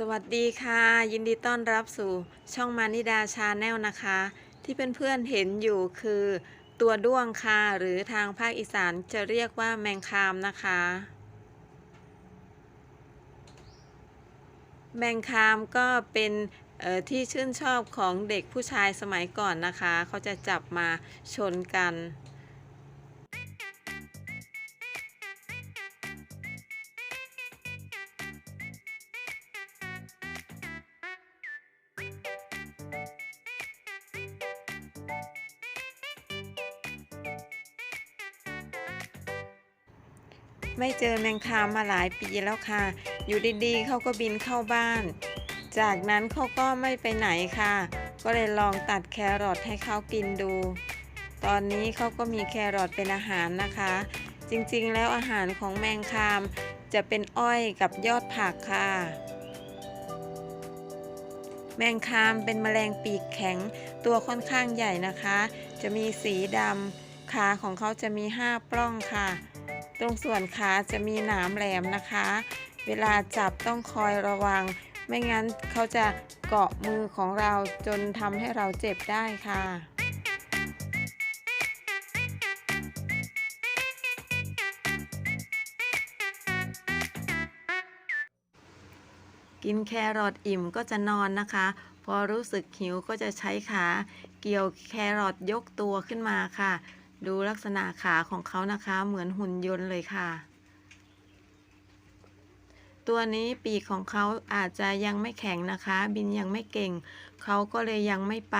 สวัสดีค่ะ ยินดีต้อนรับสู่ช่องมานิดาชาแนลนะคะ ที่เพื่อนๆเห็นอยู่คือ ตัวด้วงค่ะ หรือทางภาคอีสานจะเรียกว่าแมงคามนะคะ แมงคามก็เป็นที่ชื่นชอบของเด็กผู้ชายสมัยก่อนนะคะ เขาจะจับมาชนกัน ไม่เจอแมงคามาหลายปีแล้วค่ะ อยู่ดีๆเขาก็บินเข้าบ้าน จากนั้นเขาก็ไม่ไปไหนค่ะ ก็เลยลองตัดแครอทให้เขากินดู ตอนนี้เขาก็มีแครอทเป็นอาหารนะคะ จริงๆ แล้วอาหารของแมงคามจะเป็นอ้อยกับยอดผักค่ะ แมงคามเป็นแมลงปีกแข็ง ตัวค่อนข้างใหญ่นะคะ จะมีสีดำขาของเขาจะมี 5 ปล้องค่ะ ตรงส่วนขาจะมีหนามแหลมนะคะ เวลาจับต้องคอยระวัง ไม่งั้นเขาจะเกาะมือของเราจนทำให้เราเจ็บได้ค่ะกินแครอทอิ่มก็จะนอนนะคะ พอรู้สึกหิวก็จะใช้ขา เกี่ยวแครอทยกตัวขึ้นมาค่ะ ดูลักษณะขาของเขานะคะเหมือนหุ่นยนต์เลยค่ะ ตัวนี้ปีกของเขาอาจจะยังไม่แข็งนะคะ บินยังไม่เก่ง เขาก็เลยยังไม่ไป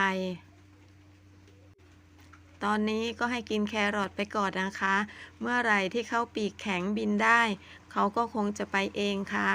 ตอนนี้ก็ให้กินแครอทไปก่อนนะคะ เมื่อไหร่ที่เขาปีกแข็งบินได้ เขาก็คงจะไปเองค่ะ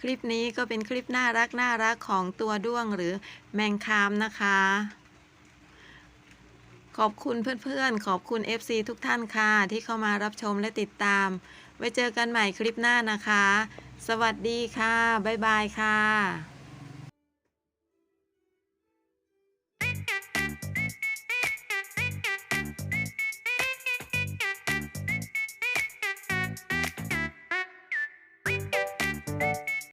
คลิปนี้ก็เป็นคลิปน่ารักน่ารักของตัวด้วงหรือแมงคามนะคะ ขอบคุณเพื่อนๆ ขอบคุณ FC ทุกท่านค่ะ ที่เข้ามารับชมและติดตาม ไว้เจอกันใหม่คลิปหน้านะคะ สวัสดีค่ะ บ๊ายบายค่ะ